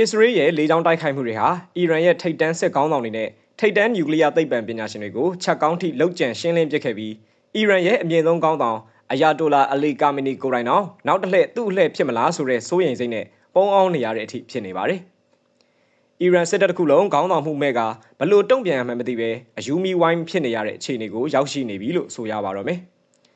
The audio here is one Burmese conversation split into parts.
အစ္စရေးရဲ့လေကြောင်းတိုက်ခိုက်မှုတွေဟာအီရန်ရဲ့ထိပ်တန်းစစ်ကောင်းဆောင်တွေနဲ့ထိပ်တန်းနျူကလ িয়ার သိပ္ပံပညာရှင်တွေကိုချက်ကောင်းထိလောက်ကျန်ရှင်းလင်းပစ်ခဲ့ပြီးအီရန်ရဲ့အမြင့်ဆုံးကောင်းဆောင်အယာတိုလာအလီကာမီနီကိုယ်တိုင်တော့နောက်တစ်လှည့်သူ့အလှည့်ဖြစ်မလားဆိုတဲ့စိုးရိမ်စိတ်နဲ့ပုံအောင်နေရတဲ့အထိဖြစ်နေပါတယ်။အီရန်စစ်တပ်တစ်ခုလုံးခေါင်းဆောင်မှုမဲ့ကဘလို့တုံ့ပြန်ရမှန်းမသိပဲအယူမီဝိုင်းဖြစ်နေရတဲ့အခြေအနေကိုရောက်ရှိနေပြီလို့ဆိုရပါတော့မယ်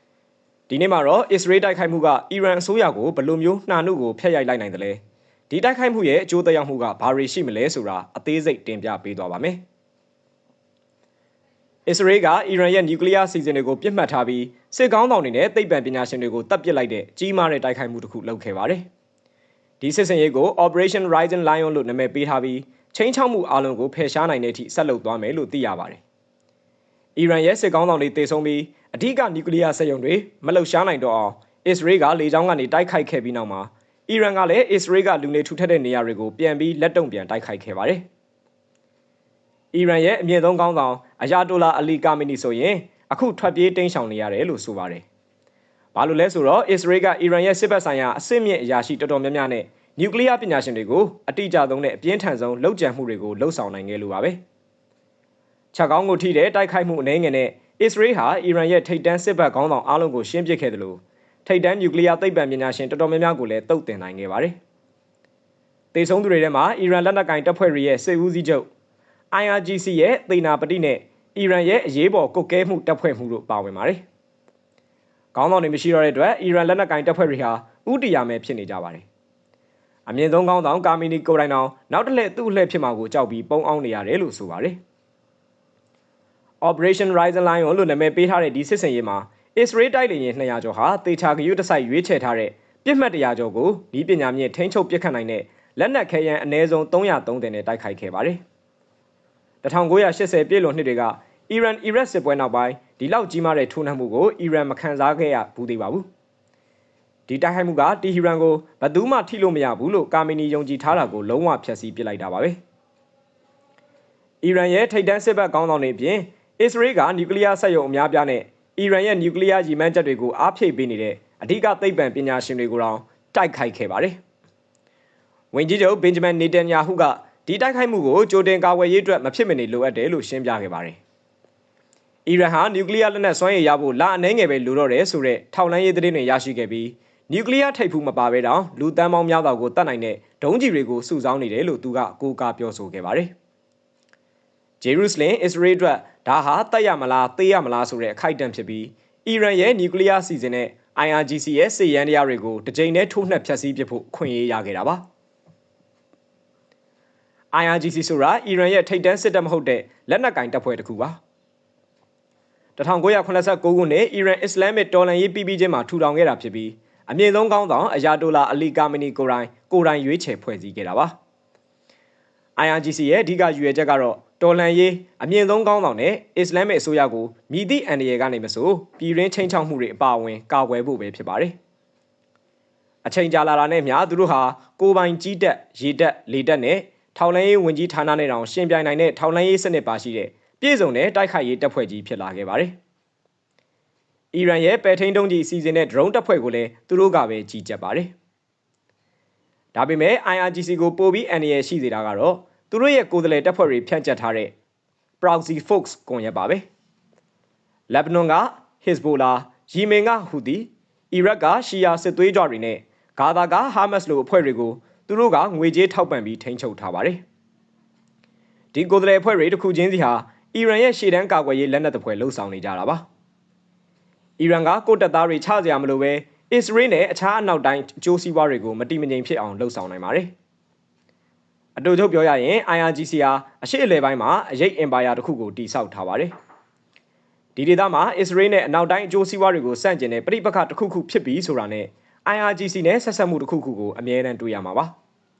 ။ဒီနေ့မှာတော့အစ္စရေးတိုက်ခိုက်မှုကအီရန်အစိုးရကိုဘလို့မျိုးနှာနှုတ်ကိုဖျက်ရိုက်လိုက်နိုင်တယ်လဲ။ ဒီတိုက်ခိုက်မှုရဲ့အကျိုးသက်ရောက်မှုကဘာတွေရှိမလဲဆိုတာအသေးစိတ်တင်ပြပေးသွားပါမယ်။အစ္စရေးကအီရန်ရဲ့နျူကလ িয়ার စီစဉ်တွေကိုပြစ်မှတ်ထားပြီးစစ်ကောင်းဆောင်တွေနဲ့သိပ္ပံပညာရှင်တွေကိုတပ်ပစ်လိုက်တဲ့ကြီးမားတဲ့တိုက်ခိုက်မှုတစ်ခုလုပ်ခဲ့ပါတယ်။ဒီစစ်စင်ရေးကို Operation Rising Lion လို့နာမည်ပေးထားပြီးချင်းချောက်မှုအလုံးကိုဖယ်ရှားနိုင်တဲ့အထိဆက်လုပ်သွားမယ်လို့သိရပါတယ်။အီရန်ရဲ့စစ်ကောင်းဆောင်တွေတေဆုံးပြီးအဓိကနျူကလ িয়ার စက်ရုံတွေမလှုပ်ရှားနိုင်တော့အောင်အစ္စရေးကလေကြောင်းကနေတိုက်ခိုက်ခဲ့ပြီးနောက်မှာ အီရန်ကလည်းအစ္စရေးကလူနေထူထပ်တဲ့နေရာတွေကိုပြန်ပြီးလက်တုံပြန်တိုက်ခိုက်ခဲ့ပါတယ်။အီရန်ရဲ့အမြင့်ဆုံးခေါင်းဆောင်အယာတိုလာအလီကာမီနီဆိုရင်အခုထွက်ပြေးတိမ်းရှောင်နေရတယ်လို့ဆိုပါတယ်။ဘာလို့လဲဆိုတော့အစ္စရေးကအီရန်ရဲ့စစ်ဘက်ဆိုင်ရာအဆင့်မြင့်အရာရှိတော်တော်များများနဲ့နျူကလ িয়ার ပညာရှင်တွေကိုအတိအကျဆုံးနဲ့အပြင်းထန်ဆုံးလှုပ်ကြံမှုတွေကိုလှုပ်ဆောင်နိုင်ခဲ့လို့ပါပဲ။ချက်ကောင်းကိုထိတဲ့တိုက်ခိုက်မှုအနေငယ်နဲ့အစ္စရေးဟာအီရန်ရဲ့ထိပ်တန်းစစ်ဘက်ခေါင်းဆောင်အားလုံးကိုရှင်းပစ်ခဲ့တယ်လို့ ထိပ်တန်းနျူကလ িয়ার သိပ္ပံပညာရှင်တော်တော်များများကိုလည်းတုတ်တင်နိုင်ခဲ့ပါတယ်။တေဆုံးသူတွေထဲမှာအီရန်လက်နက်ကင်တပ်ဖွဲ့တွေရဲ့စစ်ဦးစီးချုပ် IRGC ရဲ့သေနာပတိနဲ့အီရန်ရဲ့အရေးပေါ်ကုတ်ကဲမှုတပ်ဖွဲ့မှုတို့ပါဝင်ပါတယ်။ခေါင်းဆောင်တွေမရှိတော့တဲ့အတွက်အီရန်လက်နက်ကင်တပ်ဖွဲ့တွေဟာဥတီယာမဲဖြစ်နေကြပါတယ်။အမြင့်ဆုံးခေါင်းဆောင်ကာမီနီကိုတိုင်အောင်နောက်တစ်လှည့်သူ့လှည့်ဖြစ်မှာကိုကြောက်ပြီးပုံအောင်နေရတယ်လို့ဆိုပါတယ်။ Operation Rising Lion လို့နာမည်ပေးထားတဲ့ဒီစစ်စင်ရေးမှာ အစ္စရေးတိုက်လေယာဉ်200ကျော်ဟာတေချာဂယုတစိုက်ရွေးချယ်ထားတဲ့ပြစ်မှတ်100ကျော်ကိုဤပညာမြင့်ထိန်းချုပ်ပစ်ခတ်နိုင်တဲ့လက်နက်ခဲယမ်းအနည်းဆုံး330နဲ့တိုက်ခိုက်ခဲ့ပါတယ်။1980ပြည့်လွန်နှစ်တွေကအီရန်အီရတ်စစ်ပွဲနောက်ပိုင်းဒီလောက်ကြီးမားတဲ့ထိုးနှက်မှုကိုအီရန်မခံစားခဲ့ရဘူးသေးပါဘူး။ဒီတိုက်ခိုက်မှုကတီဟီရန်ကိုဘယ်သူမှထိလို့မရဘူးလို့ကာမီနီယုံကြည်ထားတာကိုလုံးဝဖျက်ဆီးပစ်လိုက်တာပါပဲ။အီရန်ရဲ့ထိပ်တန်းစစ်ဘက်ကောင်းဆောင်တွေအပြင်အစ္စရေးကနျူကလ িয়ার ဆက်ရုံအများပြားနဲ့ အီရန်ရဲ့နျူကလ িয়ার ရည်မှန်းချက်တွေကိုအားဖြည့်ပေးနေတဲ့အဓိကသိပ္ပံပညာရှင်တွေကိုတောင်တိုက်ခိုက်ခဲ့ပါတယ်။ဝန်ကြီးချုပ်ဘင်ဂျမန်နေတန်ယာဟုကဒီတိုက်ခိုက်မှုကိုကြိုတင်ကာကွယ်ရေးအတွက်မဖြစ်မနေလိုအပ်တယ်လို့ရှင်းပြခဲ့ပါတယ်။အီရန်ဟာနျူကလ িয়ার လက်နက်စွမ်းရည်ရဖို့လာအနှဲငယ်ပဲလိုတော့တယ်ဆိုတဲ့ထောက်လှမ်းရေးသတင်းတွေရရှိခဲ့ပြီးနျူကလ িয়ার ထိပ်ဖူးမပါဘဲတောင်လူတန်းပေါင်းများစွာကိုတတ်နိုင်တဲ့ဒုံးကျည်တွေကိုစုဆောင်းနေတယ်လို့သူကအကိုးကားပြောဆိုခဲ့ပါတယ်။ ဂျေရုဆလင်အစ္စရေးအတွက်ဒါဟာတက်ရမလားသေရမလားဆိုတဲ့အခိုက်အတန့်ဖြစ်ပြီးအီရန်ရဲ့နျူကလ িয়ার စီစဉ်တဲ့ IRGC ရဲ့စစ်ရန်တရားတွေကိုတစ်ကြိမ်နဲ့ထိုးနှက်ဖျက်ဆီးပစ်ဖို့ခွင့်ရေးရခဲ့တာပါ IRGC ဆိုတာအီရန်ရဲ့ထိပ်တန်းစစ်တပ်မဟုတ်တဲ့လက်နက်ကင်တပ်ဖွဲ့တစ်ခုပါ1989ခုနှစ်အီရန်အစ္စလာမစ်တော်လှန်ရေးပြည်ပြီးချင်းမှာထူထောင်ခဲ့တာဖြစ်ပြီးအမြင့်ဆုံးကောင်းဆောင်အယာတိုလာအလီကာမီနီကိုရိုင်ကိုရိုင်ရွေးချယ်ဖွဲ့စည်းခဲ့တာပါ IRGC ရဲ့အဓိကရည်ရွယ်ချက်ကတော့ တော်လန်ရေးအမြင့်ဆုံးကောင်းဆောင်နဲ့အစ္စလာမစ်အစိုးရကိုမြည်သည့်အန်ဒီယေကနေမဆိုပြည်ရင်းချင်းချောက်မှုတွေအပါအဝင်ကာကွယ်ဖို့ပဲဖြစ်ပါတယ်။အချိန်ကြာလာတာနဲ့မျှသူတို့ဟာကိုပိုင်ကြီးတက်ရေတက်လေတက်နဲ့ထောက်လန်းရေးဝင်ကြီးဌာနနဲ့တောင်ရှင်ပြိုင်နိုင်တဲ့ထောက်လန်းရေးစနစ်ပါရှိတဲ့ပြည်စုံတဲ့တိုက်ခိုက်ရေးတပ်ဖွဲ့ကြီးဖြစ်လာခဲ့ပါတယ်။အီရန်ရဲ့ပယ်ထိန်တုံးကြီးအစီအစဉ်နဲ့ drone တပ်ဖွဲ့ကိုလည်းသူတို့ကပဲကြီးကြပ်ပါတယ်။ဒါပေမဲ့ IRGC ကိုပို့ပြီးအန်ဒီယေရှိစေတာကတော့ သူတို့ရဲ့ကိုယ်စားလှယ်တပ်ဖွဲ့တွေဖြန့်ကျက်ထားတဲ့ Proxy Folks ကွန်ရက်ပါပဲ။ Lebanon က Hezbollah, Yemen က Houthi, Iraq က Shia စစ်သွေးကြွတွေနဲ့ဂါဇာက Hamas လိုအဖွဲ့တွေကိုသူတို့ကငွေကြေးထောက်ပံ့ပြီးထိန်းချုပ်ထားပါတယ်။ဒီကိုယ်စားလှယ်အဖွဲ့တွေတစ်ခုချင်းစီဟာအီရန်ရဲ့ရှေ့တန်းကာကွယ်ရေးလက်နက်တပ်ဖွဲ့လှုပ်ဆောင်နေကြတာပါ။အီရန်ကကိုတပ်သားတွေချစရာမလိုပဲအစ္စရေးနဲ့အခြားအနောက်တိုင်းအကျိုးစီးပွားတွေကိုမတိမငြိမ်ဖြစ်အောင်လှုပ်ဆောင်နိုင်ပါတယ်။ အတူချုပ်ပြောရရင် IRGC ဟာအရှိအလဲပိုင်းမှာအရေးအင်ပါယာတစ်ခုကိုတည်ဆောက်ထားပါတယ်။ဒီဒေသမှာအစ္စရေးနဲ့အနောက်တိုင်းအကျိုးစီးပွားတွေကိုစန့်ကျင်တဲ့ပြိပခတစ်ခုခုဖြစ်ပြီးဆိုတာနဲ့ IRGC နဲ့ဆက်ဆက်မှုတစ်ခုခုကိုအမြဲတမ်းတွေ့ရမှာပါ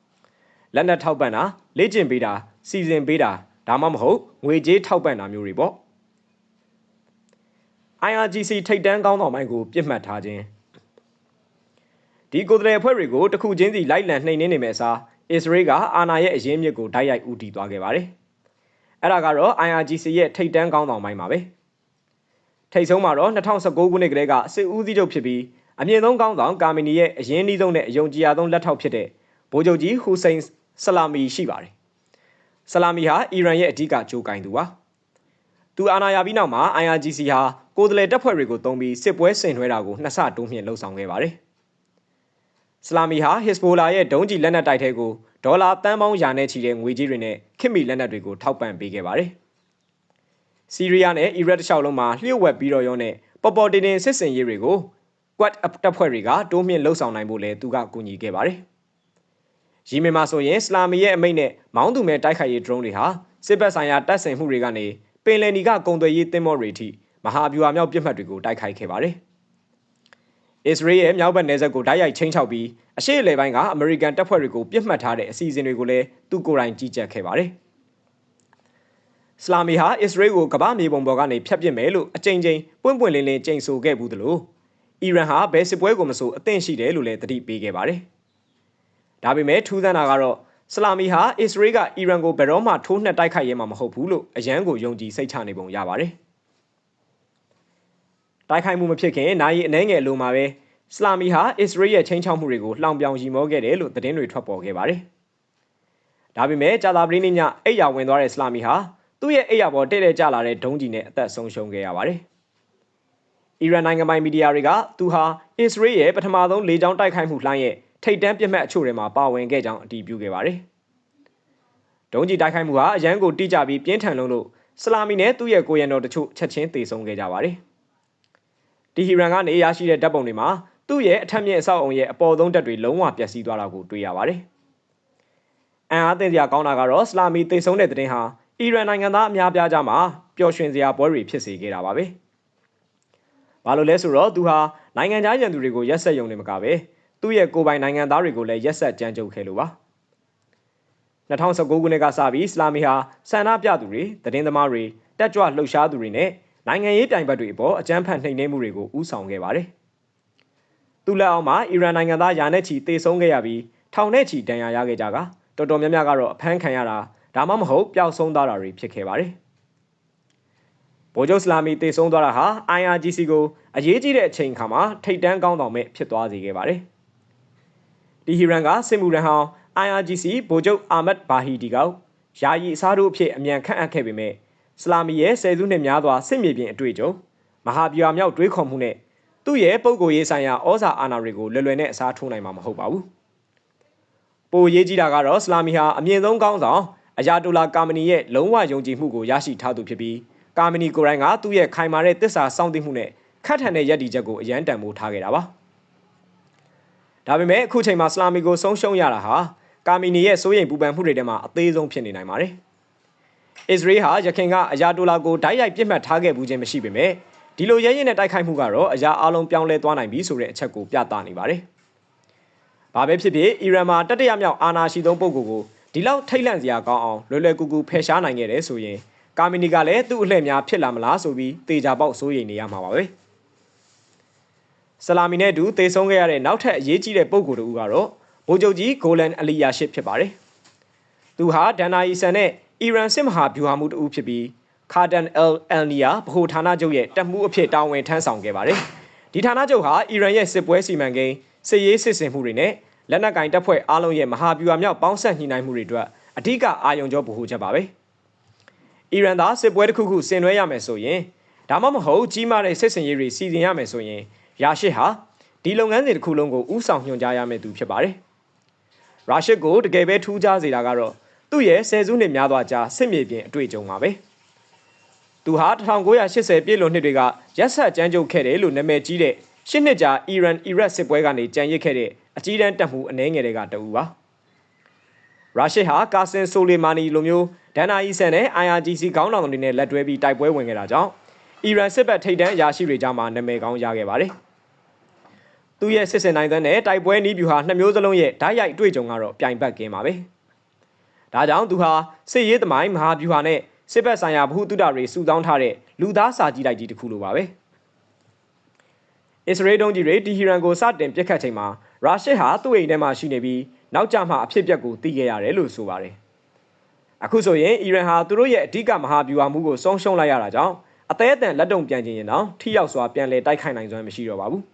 ။လက်နက်ထောက်ပံ့တာလေ့ကျင့်ပေးတာစီစဉ်ပေးတာဒါမှမဟုတ်ငွေကြေးထောက်ပံ့တာမျိုးတွေပေါ့။ IRGC ထိတ်တန်းကောင်းဆောင်ပိုင်းကိုပြစ်မှတ်ထားခြင်းဒီကိုယ်တိုင်အဖွဲ့တွေကိုတစ်ခုချင်းစီလိုက်လံနှိမ်နင်းနေမယ်စား အစ္စရေးကအာဏာရဲ့အရင်းမြစ်ကိုတိုက်ရိုက်ဦးတည်သွားခဲ့ပါတယ်။အဲ့ဒါကတော့ IRGC ရဲ့ထိပ်တန်းကောင်းဆောင်ပိုင်းပါပဲ။ထိပ်ဆုံးမှာတော့2019ခုနှစ်ကလေးကစစ်ဦးစီးချုပ်ဖြစ်ပြီးအမြင့်ဆုံးကောင်းဆောင်ကာမီနီရဲ့အရင်းနှီးဆုံးနဲ့အယုံကြည်ရဆုံးလက်ထောက်ဖြစ်တဲ့ဗိုလ်ချုပ်ကြီးဟူစိန်ဆလာမီရှိပါတယ်ဆလာမီဟာအီရန်ရဲ့အဓိကကြိုးကင်သူပါသူအာဏာရပြီးနောက်မှာ IRGC ဟာကိုယ်တလေတပ်ဖွဲ့တွေကိုတုံးပြီးစစ်ပွဲဆင်နွှဲတာကိုနှစ်ဆတိုးမြင့်လှုပ်ဆောင်ခဲ့ပါတယ် ဆလာမီဟာဟစ်ဘိုလာရဲ့ဒုံးကျည်လက်နက်တိုက်ထဲကိုဒေါ်လာတန်ပေါင်းရာနဲ့ချီတဲ့ငွေကြေးတွေနဲ့ခင်မီလက်နက်တွေကိုထောက်ပံ့ပေးခဲ့ပါတယ်စီးရီးယားနဲ့အီရတ်တခြားလုံးမှာလျှို့ဝှက်ပြီးတော့ရောနဲ့ပေါ်ပေါ်တင်တင်စစ်စင်ရေးတွေကို Quad တပ်ဖွဲ့တွေကတိုးမြင့်လှုပ်ဆောင်နိုင်ဖို့လဲသူကကူညီခဲ့ပါတယ်။ရီမင်မှာဆိုရင်စလာမီရဲ့အမိန့်နဲ့မောင်းသူမဲ့တိုက်ခိုက်ရေး drone တွေဟာစစ်ဘက်ဆိုင်ရာတပ်ဆင်မှုတွေကနေပင်လယ်နီကကုန်သွယ်ရေးသင်္ဘောတွေထိမဟာဗျူဟာမြောက်ပြစ်မှတ်တွေကိုတိုက်ခိုက်ခဲ့ပါတယ်။ အစ္စရေးရဲ့မြောက်ဘက်နယ်စပ်ကိုတိုက်ရိုက်ချင်းချောက်ပြီးအရှေ့အလယ်ပိုင်းကအမေရိကန်တပ်ဖွဲ့တွေကိုပြစ်မှတ်ထားတဲ့အစီအစဉ်တွေကိုလည်းသူကိုယ်တိုင်ကြီးကြပ်ခဲ့ပါတယ်။စလာမီဟာအစ္စရေးကိုကမ္ဘာမြေပုံပေါ်ကနေဖျက်ပစ်မယ်လို့အကြိမ်ကြိမ်ပွင့်ပွင့်လင်းလင်းကြိမ်ဆိုခဲ့ဘူးသလိုအီရန်ဟာဘယ်စစ်ပွဲကိုမဆိုအသင့်ရှိတယ်လို့လည်းတတိပေးခဲ့ပါတယ်။ဒါပေမဲ့ထူးဆန်းတာကတော့ဆလာမီဟာအစ္စရေးကအီရန်ကိုဘယ်တော့မှထိုးနှက်တိုက်ခိုက်ရဲမှာမဟုတ်ဘူးလို့အရန်ကိုယုံကြည်စိတ်ချနေပုံရပါတယ်။ တိုက်ခိုက်မှုမဖြစ်ခင်နိုင်ရီအနှဲငယ်အလိုမှာပဲစလာမီဟာအစ္စရေးရဲ့ချင်းချောက်မှုတွေကိုလှောင်ပြောင်ရီမောခဲ့တယ်လို့သတင်းတွေထွက်ပေါ်ခဲ့ပါတယ်။ဒါပေမဲ့ဂျာတာပလင်းညအိယာဝင်သွားတဲ့စလာမီဟာသူ့ရဲ့အိယာပေါ်တဲ့တဲ့ကျလာတဲ့ဒုံးကြီးနဲ့အသက်ဆုံးရှုံးခဲ့ရပါတယ်။အီရန်နိုင်ငံပိုင်မီဒီယာတွေကသူဟာအစ္စရေးရဲ့ပထမဆုံးလေကြောင်းတိုက်ခိုက်မှုလှမ်းရဲ့ထိတ်တန်းပြစ်မှတ်အချို့တွေမှာပါဝင်ခဲ့ကြောင်းအတည်ပြုခဲ့ပါတယ်။ဒုံးကြီးတိုက်ခိုက်မှုဟာအရန်ကိုတိကျပြီးပြင်းထန်လုံးလို့စလာမီနဲ့သူ့ရဲ့ကိုရံတော်တချို့ချက်ချင်းသေဆုံးခဲ့ကြပါတယ်။ တီဟီရန်ကနေရရှိတဲ့ဓာတ်ပုံတွေမှာသူ့ရဲ့အထက်မြင့်အဆောက်အုံရဲ့အပေါ်ဆုံးတက်တွေလုံးဝပျက်စီးသွားတာကိုတွေ့ရပါတယ်။အန်အားသင့်စရာကောင်းတာကတော့စလာမီသေဆုံးတဲ့တဲ့တင်ဟာအီရန်နိုင်ငံသားအများပြားကြမှာပျော်ရွှင်စရာပွဲတွေဖြစ်စေခဲ့တာပါပဲ။ဘာလို့လဲဆိုတော့သူဟာနိုင်ငံသားရန်သူတွေကိုရက်ဆက်ယုံနေမှာကပဲသူ့ရဲ့ကိုယ်ပိုင်နိုင်ငံသားတွေကိုလည်းရက်ဆက်ကြမ်းကြုတ်ခဲ့လို့ပါ2019ခုနှစ်ကစပြီးအစ္စလာမီဟာဆန္ဒပြသူတွေသတင်းသမားတွေတက်ကြွလှုပ်ရှားသူတွေနဲ့ နိုင်ငံရေးပြိုင်ဘက်တွေအပေါ်အကြမ်းဖက်နှိမ်နင်းမှုတွေကိုဥဆောင်ခဲ့ပါတယ်။သူလက်အောက်မှာအီရန်နိုင်ငံသားယာနဲ့ချီတေဆုံးခဲ့ရပြီးထောင်နဲ့ချီဒဏ်ရာရခဲ့ကြကတော်တော်များများကတော့အဖမ်းခံရတာဒါမှမဟုတ်ပျောက်ဆုံးသွားတာတွေဖြစ်ခဲ့ပါတယ်။ဗိုလ်ချုပ်စလာမီတေဆုံးသွားတာဟာ IRGC ကိုအရေးကြီးတဲ့အချိန်ခါမှာထိတ်တန်းကောင်းဆောင်မဲ့ဖြစ်သွားစေခဲ့ပါတယ်။ဒီဟီရန်ကစစ်မှုရန်ဟောင်း IRGC ဗိုလ်ချုပ်အာမတ်ဘာဟီဒီကောယာယီအစားတို့အဖြစ်အမြန်ခန့်အပ်ခဲ့ပေမဲ့ စလာမီရဲ့ဆယ်စုနှစ်များစွာစစ်မြေပြင်အတွေ့အကြုံမဟာဗျူဟာမြောက်တွေးခေါ်မှုနဲ့သူ့ရဲ့ပုံကိုရေးဆိုင်ရာဩဇာအာဏာတွေကိုလွယ်လွယ်နဲ့အစားထိုးနိုင်မှာမဟုတ်ပါဘူး။ပိုရေးကြီးတာကတော့စလာမီဟာအမြင့်ဆုံးကောင်းဆောင်အယာတိုလာကာမနီရဲ့လုံးဝယုံကြည်မှုကိုရရှိထားသူဖြစ်ပြီးကာမနီကိုရိုင်းကသူ့ရဲ့ခိုင်မာတဲ့တစ္ဆာစောင့်သိမှုနဲ့ခတ်ထန်တဲ့ယက်တီချက်ကိုအရန်တန်ဖိုးထားခဲ့တာပါဒါပေမဲ့အခုချိန်မှာစလာမီကိုဆုံးရှုံးရတာဟာကာမီနီရဲ့စိုးရိမ်ပူပန်မှုတွေထဲမှာအသေးဆုံးဖြစ်နေနိုင်ပါတယ် အစ္စရေးဟာရခိုင်ကအရာတိုလာကိုဓာတ်ရိုက်ပြစ်မှတ်ထားခဲ့မှုချင်းမရှိပေမဲ့ဒီလိုရဲရင်နဲ့တိုက်ခိုက်မှုကတော့အရာအလုံးပြောင်းလဲသွားနိုင်ပြီဆိုတဲ့အချက်ကိုပြသနေပါတယ်။ဘာပဲဖြစ်ဖြစ်အီရန်မှာတတိယမြောက်အာဏာရှိဆုံးပုဂ္ဂိုလ်ကိုဒီလောက်ထိတ်လန့်စရာကောင်းအောင်လွယ်လွယ်ကူကူဖယ်ရှားနိုင်ခဲ့တယ်ဆိုရင်ကာမီနီကလည်းသူ့အလှည့်များဖြစ်လာမလားဆိုပြီးတေချာပေါက်စိုးရိမ်နေရမှာပါပဲဆလာမီနဲ့အတူတေဆုံးခဲ့ရတဲ့နောက်ထပ်အရေးကြီးတဲ့ပုံကိုယ်တူကတော့ဗိုလ်ချုပ်ကြီးဂိုလန်အလီယာရှစ်ဖြစ်ပါတယ်သူဟာဒန်နာအီဆန်နဲ့ အီရန်စစ်မဟာဗျူဟာမှူးတူဖြစ်ပြီးခါဒန်အယ်အယ်နီယာဗဟိုဌာနချုပ်ရဲ့တပ်မှုအဖြစ်တာဝန်ထမ်းဆောင်ခဲ့ပါတယ်ဒီဌာနချုပ်ဟာအီရန်ရဲ့စစ်ပွဲစီမံကိန်းစစ်ရေးစစ်ဆင်မှုတွေနဲ့လက်နက်ကင်တပ်ဖွဲ့အားလုံးရဲ့မဟာဗျူဟာမြောက်ပေါင်းဆက်ညှိနှိုင်းမှုတွေအတွက်အဓိကအာရုံကြောဗဟိုချက်ပါပဲ။အီရန်သားစစ်ပွဲတစ်ခုခုဆင်နွှဲရမယ်ဆိုရင်ဒါမှမဟုတ်ကြီးမားတဲ့စစ်စင်ရေးတွေစီစဉ်ရမယ်ဆိုရင်ရာရှစ်ဟာဒီလုပ်ငန်းစဉ်တစ်ခုလုံးကိုဥဆောင်ညွှန်ကြားရမယ့်သူဖြစ်ပါတယ်။ရာရှစ်ကိုတကယ်ပဲထူးခြားစေတာကတော့ သူ့ရဲ့ဆယ်စုနှစ်များစွာကြာစစ်မြေပြင်အတွေ့အကြုံပါပဲ။သူဟာ1980ပြည့်လွန်နှစ်တွေကရက်ဆက်ကြမ်းကြုတ်ခဲ့တယ်လို့နာမည်ကြီးတဲ့ရှစ်နှစ်ကြာအီရန်အီရတ်စစ်ပွဲကနေကြံရစ်ခဲ့တဲ့အကြီးတန်းတပ်မှုအနှဲငယ်တွေကတအူပါ။ရုရှားဟာကာဆင်ဆိုလီမာနီလိုမျိုးဒန်နာအီဆန်နဲ့ IRGC ခေါင်းဆောင်တွေနဲ့လက်တွဲပြီးတိုက်ပွဲဝင်ခဲ့တာကြောင့်အီရန်စစ်ဘက်ထိပ်တန်းအရာရှိတွေကြားမှာနာမည်ကောင်းရခဲ့ပါတယ်။သူ့ရဲ့စစ်စင်နိုင်တဲ့တိုက်ပွဲနည်းဗျူဟာနှစ်မျိုးစလုံးရဲ့ဓာတ်ရိုက်တွေ့ကြုံကတော့ပြိုင်ဘက်ကင်းပါပဲ။ ဒါကြောင့်သူဟာစစ်ရေးသမိုင်းမဟာဗျူဟာနဲ့စစ်ဘက်ဆိုင်ရာဗဟုသုတတွေစုဆောင်းထားတဲ့လူသားစာကြီးတိုက်ကြီးတစ်ခုလိုပါပဲ။အစ္စရေးဒုံးကြီးတွေတီဟီရန်ကိုစတင်ပစ်ခတ်ချိန်မှာရုရှားဟာသူ့အိမ်ထဲမှာရှိနေပြီးနောက်ကျမှအဖြစ်ပြက်ကိုသိခဲ့ရတယ်လို့ဆိုပါတယ်။အခုဆိုရင်အီရန်ဟာသူတို့ရဲ့အဓိကမဟာဗျူဟာမှုကိုဆုံးရှုံးလိုက်ရတာကြောင့်အသေးအတန်လက်တုံပြန်ခြင်းရင်တော့ထိရောက်စွာပြန်လည်တိုက်ခိုက်နိုင်စွမ်းမရှိတော့ပါဘူး။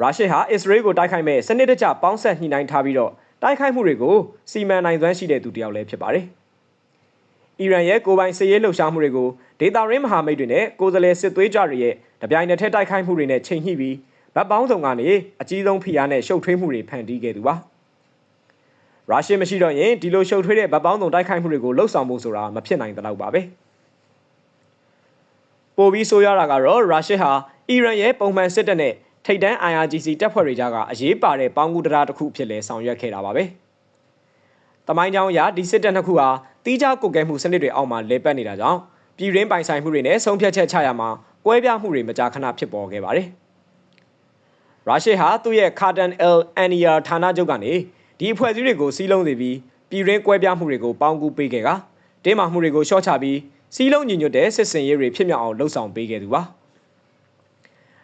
ရုရှားဟာအစ္စရေးကိုတိုက်ခိုက်မဲ့စနစ်တကျပေါင်းဆက်ညှိနှိုင်းထားပြီးတော့ တိုက်ခိုက်မှုတွေကိုစီမံနိုင်စွမ်းရှိတဲ့သူတစ်ယောက်လည်းဖြစ်ပါတယ်။အီရန်ရဲ့ကိုယ်ပိုင်စစ်ရေးလှုပ်ရှားမှုတွေကိုဒေတာရင်းမဟာမိတ်တွေနဲ့ကိုယ်စားလှယ်စစ်သွေးကြတွေရဲ့တပြိုင်နက်တည်းတိုက်ခိုက်မှုတွေနဲ့ချိန်ညှိပြီးဗတ်ပေါင်းဆောင်ကနေအကြီးဆုံးဖိအားနဲ့ရှုပ်ထွေးမှုတွေဖန်တီးခဲ့သူပါ။ရုရှားမရှိတော့ရင်ဒီလိုရှုပ်ထွေးတဲ့ဗတ်ပေါင်းဆောင်တိုက်ခိုက်မှုတွေကိုလှုပ်ဆောင်ဖို့ဆိုတာမဖြစ်နိုင်တော့ပါပဲ။ပိုပြီးဆိုးရတာကတော့ရုရှားဟာအီရန်ရဲ့ပုံမှန်စစ်တပ်နဲ့ ထိပ်တန်း IRGC တပ်ဖွဲ့တွေကြားကအရေးပါတဲ့ပေါင်းကူတရားတစ်ခုဖြစ်လဲဆောင်ရွက်ခဲ့တာပါပဲ။တမိုင်းကြောင်အရဒီစစ်တပ်နှစ်ခုဟာတီးခြားကုတ်ကဲမှုစနစ်တွေအောက်မှာလဲပတ်နေတာကြောင့်ပြည်ရင်းပိုင်ဆိုင်မှုတွေနဲ့ဆုံးဖြတ်ချက်ချရမှာကွဲပြားမှုတွေမကြာခဏဖြစ်ပေါ်ခဲ့ပါတယ်။ရုရှားဟာသူ့ရဲ့ Carton L Ania ဌာနချုပ်ကနေဒီအဖွဲ့အစည်းတွေကိုစီးလုံးစေပြီးပြည်ရင်းကွဲပြားမှုတွေကိုပေါင်းကူပေးခဲ့ကတင်းမာမှုတွေကိုရှော့ချပြီးစီးလုံးညီညွတ်တဲ့စစ်စင်ရေးတွေဖြစ်မြောက်အောင်လှုံ့ဆော်ပေးခဲ့သူပါ။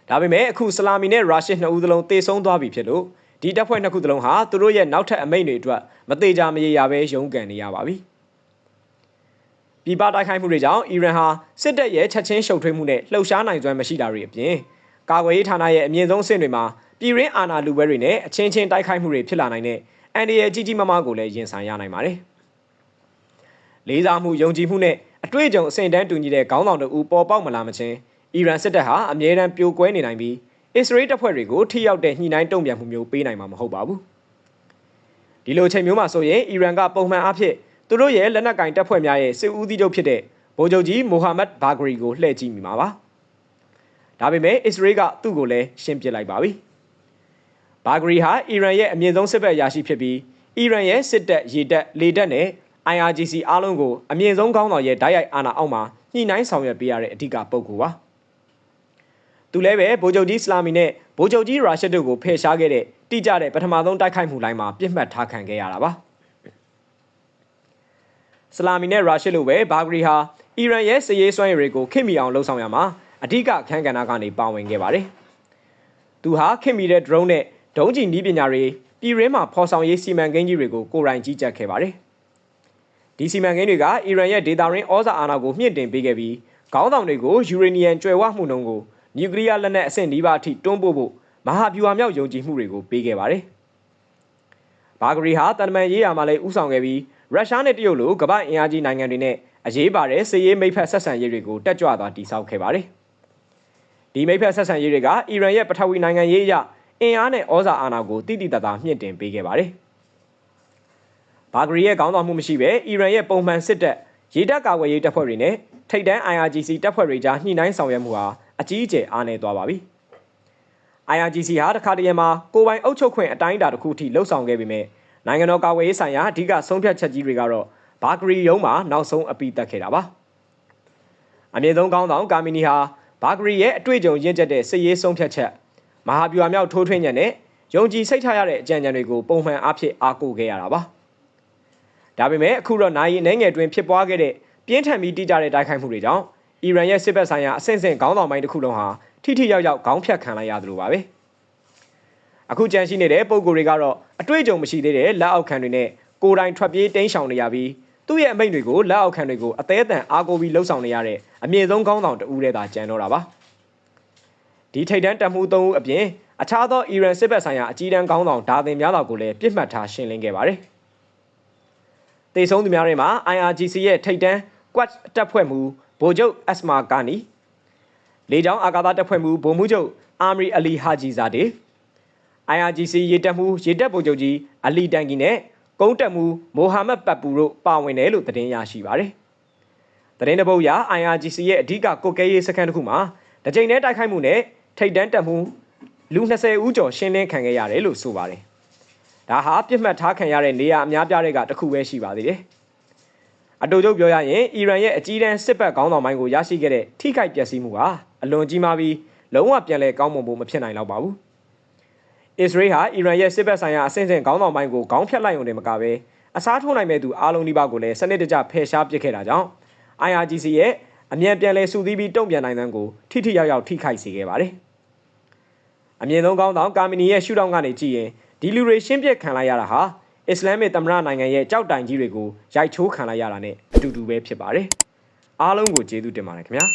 ဒါပေမဲ့အခုဆလာမီနဲ့ရုရှားနှစ်ဦးသလုံးတေဆုံးသွားပြီဖြစ်လို့ဒီတပ်ဖွဲ့နှစ်ခုသလုံးဟာသူတို့ရဲ့နောက်ထပ်အမိန့်တွေအတွက်မသေးကြမရေရာပဲရုန်းကန်နေရပါပြီ။ပြည်ပတိုက်ခိုက်မှုတွေကြောင့်အီရန်ဟာစစ်တပ်ရဲ့ချက်ချင်းရှုပ်ထွေးမှုနဲ့လှုပ်ရှားနိုင်စွမ်းမရှိတာတွေအပြင်ကာကွယ်ရေးဌာနရဲ့အမြင့်ဆုံးအဆင့်တွေမှာပြည်ရင်းအာဏာလူပွဲတွေနဲ့အချင်းချင်းတိုက်ခိုက်မှုတွေဖြစ်လာနိုင်တဲ့အန်ဒီရဲ့ကြီးကြီးမားမားကိုလည်းရင်ဆိုင်ရနိုင်ပါတယ်။လေးစားမှုယုံကြည်မှုနဲ့အတွေ့အကြုံအဆင့်တန်းတူညီတဲ့ခေါင်းဆောင်တို့ပေါ်ပေါက်မလာမချင်း အီရန်စစ်တပ်ဟာအမြဲတမ်းပြိုကွဲနေနိုင်ပြီးအစ္စရေးတပ်ဖွဲ့တွေကိုထိရောက်တဲ့ညှိနှိုင်းတုံ့ပြန်မှုမျိုးပေးနိုင်မှာမဟုတ်ပါဘူး။ဒီလိုချိန်မျိုးမှာဆိုရင်အီရန်ကပုံမှန်အားဖြင့်သူတို့ရဲ့လက်နက်ကင်တပ်ဖွဲ့များရဲ့စစ်ဦးစီးချုပ်ဖြစ်တဲ့ဗိုလ်ချုပ်ကြီးမိုဟာမက်ဘာဂရီကိုလှည့်ကြည့်မိမှာပါ။ဒါပေမဲ့အစ္စရေးကသူ့ကိုလည်းရှင်းပစ်လိုက်ပါပြီ။ဘာဂရီဟာအီရန်ရဲ့အမြင့်ဆုံးစစ်ဘက်အရာရှိဖြစ်ပြီးအီရန်ရဲ့စစ်တပ်ရေတပ်လေတပ်နဲ့ IRGC အားလုံးကိုအမြင့်ဆုံးခေါင်းဆောင်ရဲ့ဓာတ်ရိုက်အာဏာအောက်မှာညှိနှိုင်းဆောင်ရွက်ပေးရတဲ့အဓိကပုဂ္ဂိုလ်ပါ။ သူလည်းပဲဗိုလ်ချုပ်ကြီးစလာမီနဲ့ဗိုလ်ချုပ်ကြီးရာရှစ်တို့ကိုဖယ်ရှားခဲ့တဲ့တိကျတဲ့ပထမဆုံးတိုက်ခိုက်မှုလိုင်းမှာပြစ်မှတ်ထားခံခဲ့ရတာပါ။စလာမီနဲ့ရာရှစ်လိုပဲဘာဂရီဟာအီရန်ရဲ့စစ်ရေးစွမ်းရည်တွေကိုခင်မီအောင်လှုံ့ဆော်ရမှာအဓိကအခန်းကဏ္ဍကနေပါဝင်ခဲ့ပါတယ်။သူဟာခင်မီတဲ့ drone နဲ့ဒုံးကျည်နည်းပညာတွေပြည်ရင်းမှာဖော်ဆောင်ရေးစီမံကိန်းကြီးတွေကိုကိုယ်တိုင်ကြီးကြပ်ခဲ့ပါတယ်။ဒီစီမံကိန်းတွေကအီရန်ရဲ့ဒေတာရင်းဩဇာအာဏာကိုမြင့်တင်ပေးခဲ့ပြီးခေါင်းဆောင်တွေကိုယူရေနီယံကျွယ်ဝမှုနှုန်းကို နျူကလ িয়ার လက်နက်အဆင့်ဒီပါအထိတွန်းပို့ဖို့မဟာဗျူဟာမြောက်ယုံကြည်မှုတွေကိုပေးခဲ့ပါတယ်။ဘာဂရီဟာတန်တမန်ရေးရာမှာလည်းဥဆောင်ခဲ့ပြီးရုရှားနဲ့တရုတ်လိုကမ္ဘာအင်အားကြီးနိုင်ငံတွေနဲ့အရေးပါတဲ့စစ်ရေးမိတ်ဖက်ဆက်ဆံရေးတွေကိုတက်ကြွစွာတည်ဆောက်ခဲ့ပါတယ်။ဒီမိတ်ဖက်ဆက်ဆံရေးတွေကအီရန်ရဲ့ပထဝီနိုင်ငံရေးအရအင်အားနဲ့ဩဇာအာဏာကိုတိတိတတ်တာမြင့်တင်ပေးခဲ့ပါတယ်။ဘာဂရီရဲ့ခေါင်းဆောင်မှုမရှိဘဲအီရန်ရဲ့ပုံမှန်စစ်တပ်ရေတပ်ကာကွယ်ရေးတပ်ဖွဲ့တွေနဲ့ထိပ်တန်း IRGC တပ်ဖွဲ့တွေကြားညှိနှိုင်းဆောင်ရွက်မှုဟာ အကြီးအကျယ်အားနည်းသွားပါပြီ။ IRGC ဟာတခါတရံမှာကိုပိုင်အုပ်ချုပ်ခွင့်အတိုင်းအတာတစ်ခုထိလှုပ်ဆောင်ခဲ့ပေမဲ့နိုင်ငံတော်ကာကွယ်ရေးဆိုင်ရာအဓိကဆုံးဖြတ်ချက်ကြီးတွေကတော့ဘာဂရီရုံးမှာနောက်ဆုံးအပိတက်ခဲ့တာပါ။အမြင့်ဆုံးကောင်းဆောင်ကာမီနီဟာဘာဂရီရဲ့အတွေ့အကြုံရင့်ကျက်တဲ့စစ်ရေးဆုံးဖြတ်ချက်မဟာဗျူဟာမြောက်ထိုးထွင်းညံနဲ့ယုံကြည်စိတ်ထားရတဲ့အကြံဉာဏ်တွေကိုပုံမှန်အားဖြင့်အားကိုးခဲ့ရတာပါ။ဒါပေမဲ့အခုတော့နိုင်ရင်နိုင်ငံတွင်ဖြစ်ပွားခဲ့တဲ့ပြင်းထန်ပြီးတိကျတဲ့တိုက်ခိုက်မှုတွေကြောင့် အီရန်ရဲ့စစ်ဘက်ဆိုင်ရာအဆင့်ဆင့်ခေါင်းဆောင်ပိုင်းတစ်ခုလုံးဟာထိထိရောက်ရောက်ခေါင်းဖြတ်ခံလိုက်ရတယ်လို့ပါပဲအခုကြံရှိနေတဲ့ပုံကိုယ်တွေကတော့အတွေ့အကြုံမရှိသေးတဲ့လက်အောက်ခံတွေနဲ့ကိုယ်တိုင်ထွက်ပြေးတိမ်းရှောင်နေရပြီးသူ့ရဲ့အမိန့်တွေကိုလက်အောက်ခံတွေကိုအသေးအတန်အားကိုးပြီးလှုပ်ဆောင်နေရတဲ့အမြင့်ဆုံးခေါင်းဆောင်တဦးတည်းသာကြံတော့တာပါဒီထိတ်တန်းတမှုသုံးဦးအပြင်အခြားသောအီရန်စစ်ဘက်ဆိုင်ရာအကြီးတန်းခေါင်းဆောင်ဒါသင်များစွာကိုလည်းပြစ်မှတ်ထားရှင်းလင်းခဲ့ပါတယ်တေဆုံးသူများတွေမှာ IRGC ရဲ့ထိတ်တန်း Quad တပ်ဖွဲ့မှု ဗိုလ်ချုပ်အက်စမာကာနီလေကြောင်းအာကာသတပ်ဖွဲ့မှုဗိုလ်မှူးချုပ်အာမရီအလီဟာဂျီဇာဒေ IRGC ရေတပ်မှုရေတပ်ဗိုလ်ချုပ်ကြီးအလီတန်ကီနဲ့ကုန်းတပ်မှုမိုဟာမက်ပတ်ပူတို့ပါဝင်တယ်လို့သတင်းရရှိပါတယ်။သတင်းတပုတ်အရ IRGC ရဲ့အဓိကကုတ်ကဲရေးစခန်းတစ်ခုမှာတစ်ကြိမ်နဲ့တိုက်ခိုက်မှုနဲ့ထိတ်တန်းတပ်မှုလူ20ဦးကျော်ရှင်းလင်းခံခဲ့ရတယ်လို့ဆိုပါတယ်။ဒါဟာပြစ်မှတ်ထားခံရတဲ့နေရာအများပြားတွေကတခုပဲရှိပါသေးတယ်။ အတူတူပြောရရင်အီရန်ရဲ့အကြီးတန်းစစ်ဘက်ခေါင်းဆောင်ပိုင်းကိုရရှိခဲ့တဲ့ထိခိုက်ပျက်စီးမှုဟာအလွန်ကြီးမားပြီးလုံးဝပြန်လည်ကောင်းမွန်ဖို့မဖြစ်နိုင်တော့ပါဘူး။အစ္စရေးဟာအီရန်ရဲ့စစ်ဘက်ဆိုင်ရာအဆင့်ဆင့်ခေါင်းဆောင်ပိုင်းကိုခေါင်းဖြတ်လိုက်ုံနဲ့မကဘဲအစားထိုးနိုင်မဲ့သူအားလုံးဒီပါကိုလည်းစနစ်တကျဖယ်ရှားပစ်ခဲ့တာကြောင့် IRGC ရဲ့အမြန်ပြန်လည်စုစည်းပြီးတုံ့ပြန်နိုင်တဲ့ကိုထိထိရောက်ရောက်ထိခိုက်စေခဲ့ပါတယ်။အမြင့်ဆုံးကောင်းဆောင်ကာမီနီရဲ့ရှုထောင့်ကနေကြည့်ရင်ဒီလူတွေရှင်းပြခံလိုက်ရတာဟာ အစ္စလာမ်သမ္မတနိုင်ငံရဲ့ကြောက်တိုင်ကြီးတွေကိုရိုက်ချိုးခံလိုက်ရတာနဲ့အတူတူပဲဖြစ်ပါတယ်အားလုံးကိုကျေးဇူးတင်ပါတယ်ခင်ဗျာ